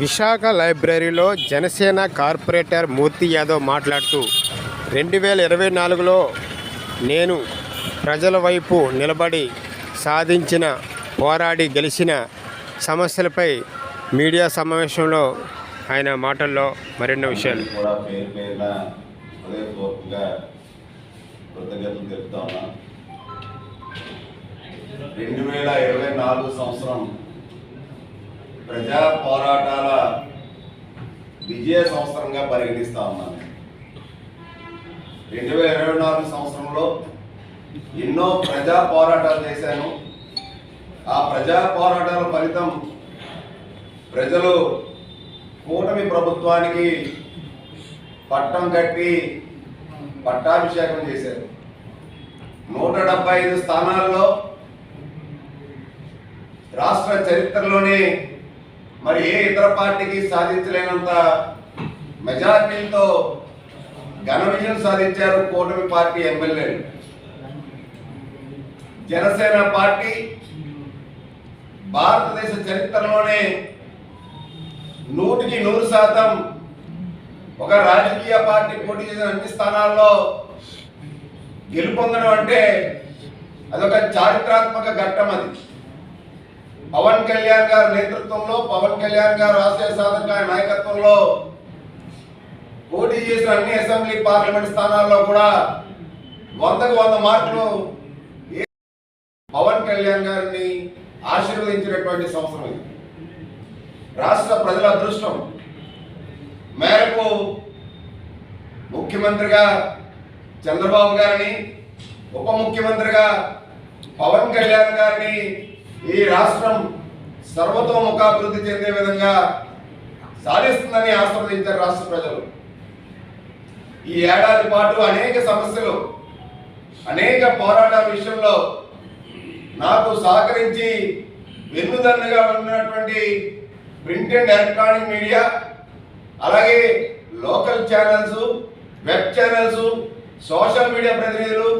విశాఖ లైబ్రరీలో జనసేన కార్పొరేటర్ మూర్తి యాదవ్ మాట్లాడుతూ రెండు వేల ఇరవై నాలుగులో నేను ప్రజల వైపు నిలబడి సాధించిన పోరాడి గెలిచిన సమస్యలపై మీడియా సమావేశంలో ఆయన మాటల్లో మరెన్నో విషయాలు. కూడా పేరు పేరున హృదయపూర్వకంగా కృతజ్ఞతలు తెలుపుతా ఉన్నా. రెండు వేల ఇరవై నాలుగు సంవత్సరం ప్రజా పోరాటాల విజయ సంవత్సరంగా పరిగణిస్తా ఉన్నాను. రెండు వేల ఇరవై నాలుగు సంవత్సరంలో ఎన్నో ప్రజా పోరాటాలు చేశాను. ఆ ప్రజా పోరాటాల ఫలితం ప్రజలు కూటమి ప్రభుత్వానికి పట్టం కట్టి పట్టాభిషేకం చేశారు. నూట డెబ్బై ఐదు స్థానాల్లో రాష్ట్ర చరిత్రలోనే మరి ఏ ఇతర పార్టీకి సాధించలేనంత మెజార్టీలతో ఘన విజయం సాధించారు కూటమి పార్టీ ఎమ్మెల్యేలు జనసేన పార్టీ భారతదేశ చరిత్రలోనే నూటికి నూరు శాతం ఒక రాజకీయ పార్టీ పోటీ చేసిన అన్ని స్థానాల్లో గెలుపొందడం అంటే అదొక చారిత్రాత్మక ఘట్టం అది. పవన్ కళ్యాణ్ గారి నేతృత్వంలో పవన్ కళ్యాణ్ గారు ఆశయ సాధక గారి నాయకత్వంలో పోటీ చేసిన అన్ని అసెంబ్లీ పార్లమెంట్ స్థానాల్లో కూడా వందకు వంద మార్కులు పవన్ కళ్యాణ్ గారిని ఆశీర్వదించినటువంటి సంవత్సరం ఇది. రాష్ట్ర ప్రజల అదృష్టం. మేరకు ముఖ్యమంత్రిగా చంద్రబాబు గారిని ఉప ముఖ్యమంత్రిగా పవన్ కళ్యాణ్ గారిని ఈ రాష్ట్రం సర్వతోముఖాభివృద్ధి చెందే విధంగా సాధిస్తుందని ఆశీర్వదించారు రాష్ట్ర ప్రజలు. ఈ ఏడాది పాటు అనేక సమస్యలు అనేక పోరాటాల విషయంలో నాకు సహకరించి వెన్నుదన్నుగా ఉన్నటువంటి ప్రింట్ అండ్ ఎలక్ట్రానిక్ మీడియా అలాగే local channels web channels social media ప్రతినిధులు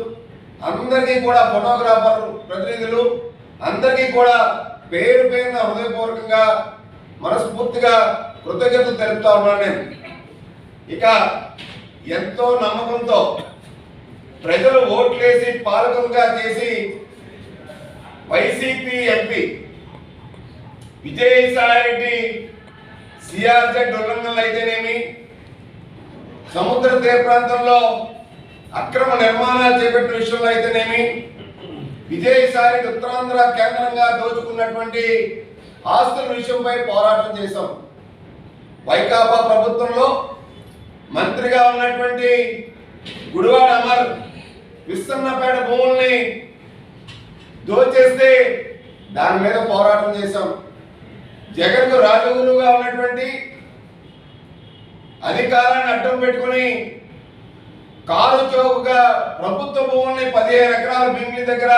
అందరికీ కూడా ఫోటోగ్రాఫర్ ప్రతినిధులు అందరికీ కూడా పేరు పేరున హృదయపూర్వకంగా మనస్ఫూర్తిగా కృతజ్ఞతలు తెలుపుతా ఉన్నాను నేను. ఇక ఎంతో నమ్మకంతో ప్రజలు ఓట్లేసి పాలకులుగా చేసి వైసీపీ ఎంపీ విజయసాయిరెడ్డి సిఆర్జెడ్ ఉల్లంఘనలు అయితేనేమి సముద్ర తీర ప్రాంతంలో అక్రమ నిర్మాణాలు చేపట్టిన విషయంలో అయితేనేమి విజయసాయిరెడ్డి ఉత్తరాంధ్ర కేంద్రంగా దోచుకున్నటువంటి ఆస్తుల విషయంపై పోరాటం చేశాం. వైకాపా ప్రభుత్వంలో మంత్రిగా ఉన్నటువంటి గుడివాడ అమర్ విస్తన్నపేట భూముల్ని దోచేస్తే దాని మీద పోరాటం చేశాం. జగన్ రాజగురుగా ఉన్నటువంటి అధికారాన్ని అడ్డం పెట్టుకుని కారు చౌకగా ప్రభుత్వ భూముల్ని పదిహేను ఎకరాల భీమిలి దగ్గర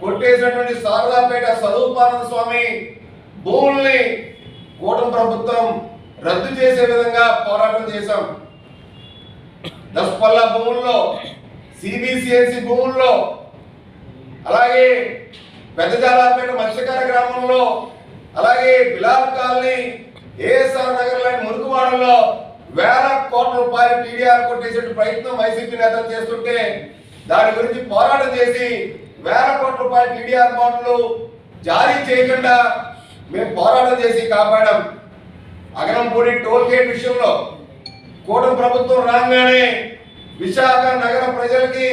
కొట్టేసినటువంటి శారదాపేట స్వరూపానంద స్వామి భూముల్ని కూటమి ప్రభుత్వం రద్దు చేసే విధంగా పోరాటం చేశాం. దస్పల్లా భూముల్లో సిబిసిఎన్సి భూముల్లో అలాగే పెద్దజాలాపేట మత్స్యకార గ్రామంలో అలాగే బిలాల్ కాలనీ ఏఎస్ఆర్ నగర్ లాంటి మురుగువాడల్లో వేల కోట్ల రూపాయలు టీడీఆర్ కొట్టేసే ప్రయత్నం వైసీపీ నేతలు చేస్తుంటే దాని గురించి పోరాటం చేసి వేల కోట్ల రూపాయలు టీడీఆర్ బాండ్లు జారీ చేయకుండా మేము పోరాటం చేసి కాపాడాం. అగరంపూడి టోల్ గేట్ విషయంలో కూటమి ప్రభుత్వం రాగానే విశాఖ నగర ప్రజలకి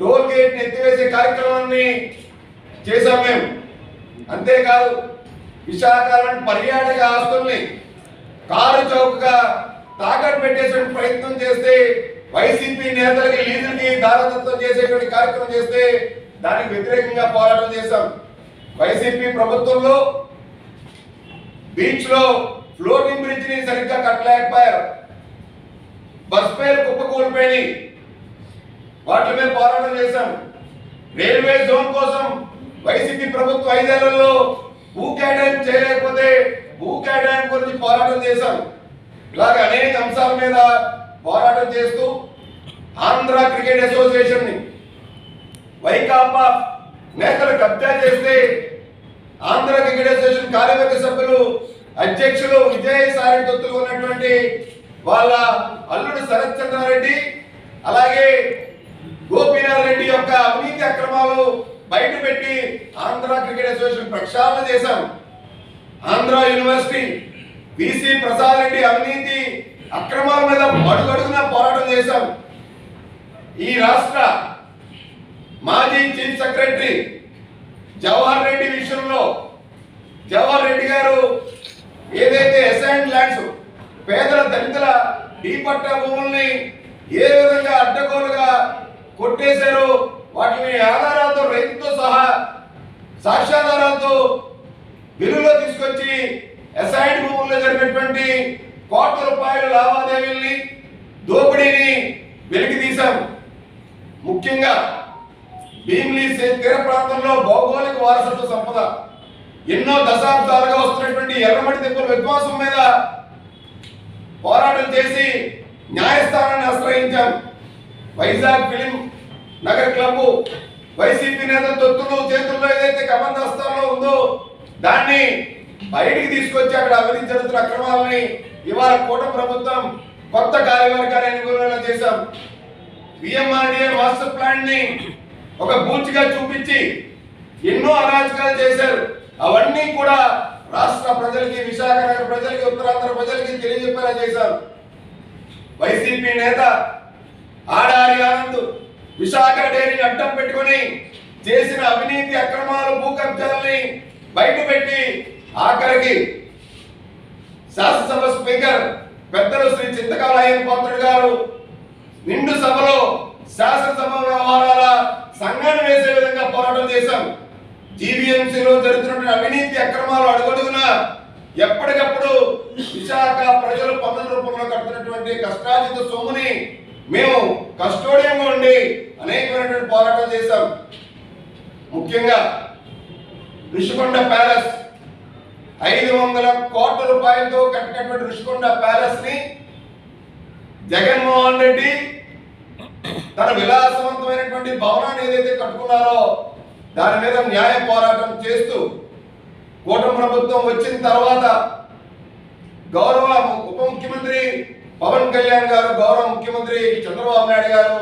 టోల్ గేట్ ఎత్తివేసే కార్యక్రమాన్ని చేశాం మేము. అంతేకాదు విశాఖ పర్యాటక ఆస్తుల్ని కారు చౌకగా తాకట్టు పెట్టేసే ప్రయత్నం చేస్తే వైసీపీ నేతలకి లీజులకి దారదత్వం చేసేటువంటి కార్యక్రమం చేస్తే దానికి వ్యతిరేకంగా పోరాటం చేశాం. వైసీపీ ప్రభుత్వంలో బీచ్లో ఫ్లోటింగ్ బ్రిడ్జ్ని సరిగ్గా కట్టలేకపోయారు. బస్ పేరు కుప్పకూలిపోయి వాటి మీద పోరాటం చేశాం. రైల్వే జోన్ కోసం వైసీపీ ప్రభుత్వం ఐదేళ్ళలో భూ కేటాయింపు చేయలేకపోతే భూ కేటాయింపు గురించి పోరాటం చేశాం. ఇలాగ అనేక అంశాల మీద పోరాటం చేస్తూ ఆంధ్ర క్రికెట్ అసోసియేషన్ని వైకాపా నేతలు కబ్జా చేస్తే ఆంధ్ర క్రికెట్ అసోసియేషన్ కార్యవర్గ సభ్యులు అధ్యక్షులు విజయసాయి దొత్తులు ఉన్నటువంటి వాళ్ళ అల్లుడు శరత్ చంద్రారెడ్డి అలాగే గోపీనాథ్ రెడ్డి యొక్క అవినీతి అక్రమాలు బయట పెట్టి ఆంధ్ర క్రికెట్ అసోసియేషన్ ప్రక్షాళన చేశాం ఆంధ్ర యూనివర్సిటీ బీసీ ప్రసాద్ రెడ్డి అవినీతి అక్రమాల మీద అడుగడుగున పోరాటం చేశాం. ఈ రాష్ట్ర మాజీ చీఫ్ సెక్రటరీ జవహర్ రెడ్డి విషయంలో జవహర్ రెడ్డి గారు ఏదైతే అసైన్ ల్యాండ్స్ పేదల దళితుల డీపట్ట భూముల్ని ఏ విధంగా అడ్డగోలుగా కొట్టేశారో వాటిని ఆధారాలతో రైతుతో సహా సాక్ష్యాధారాలతో బిల్లులో తీసుకొచ్చి అసైన్ భూముల్లో జరిగినటువంటి కోట్ల రూపాయల లావాదేవీల్ని దోపిడీని వెలికి తీశాం ముఖ్యంగా భీమిలీ తీర ప్రాంతంలో భౌగోళిక వారసత్వ సంపద ఎన్నో దశాబ్దాలుగా వస్తున్నటువంటి ఎర్రమడి తెప్పుల విధ్వాసం మీద పోరాటం చేసి న్యాయస్థానాన్ని ఆశ్రయించాం. Vizag film Nagar club YCP నేత తొత్తులు చేతుల్లో ఏదైతే కబంధస్థానంలో ఉందో దాన్ని బయటికి తీసుకొచ్చి అక్కడ అవినీతి జరుగుతున్న అక్రమాలని ఇవాళ కూట ప్రభుత్వం కొత్త కార్యవర్గాన్ని ఎన్నుకునేలా చేశాం. విఎంఆర్డీఏ మాస్టర్ ప్లాన్ని ఒక బూచిగా చూపించి ఎన్నో అరాచకాలు చేశారు. అవన్నీ కూడా రాష్ట్ర ప్రజలకి విశాఖ నగర ప్రజలకి ఉత్తరాంధ్ర ప్రజలకి తెలియజెప్పేలా చేశారు. వైసీపీ నేత ఆడారి ఆనంద్ విశాఖ డైరీని అడ్డం పెట్టుకొని చేసిన అవినీతి అక్రమాలు భూ కబ్జాలని బయటపెట్టి ఆఖరికి శాసనసభ స్పీకర్ పెద్దలు శ్రీ చింతకాలయ్య అయ్యన్ పాత్రుడు గారు నిండు సభలో శాసనసభ వ్యవహారాల సంఘాన్ని వేసే విధంగా పోరాటం చేశాం. జీవీఎంసీలో జరుగుతున్న అవినీతి అక్రమాలు అడుగడుగున ఎప్పటికప్పుడు విశాఖ ప్రజలు పన్నుల రూపంలో కడుతున్నటువంటి కష్టార్జిత సొమ్ముని మేము కస్టోడియంగా ఉండి అనేకమైనటువంటి పోరాటం చేశాం. ముఖ్యంగా ఋషికొండ ప్యాలెస్ ఐదు వందల కోట్ల రూపాయలతో కట్టినటువంటి ఋషికొండ ప్యాలెస్ని జగన్మోహన్ రెడ్డి తన విలాసవంతమైనటువంటి భవనాన్ని ఏదైతే కట్టుకున్నారో దాని మీద న్యాయ పోరాటం చేస్తూ కూటమి ప్రభుత్వం వచ్చిన తర్వాత గౌరవ ఉప ముఖ్యమంత్రి పవన్ కళ్యాణ్ గారు గౌరవ ముఖ్యమంత్రి చంద్రబాబు నాయుడు గారు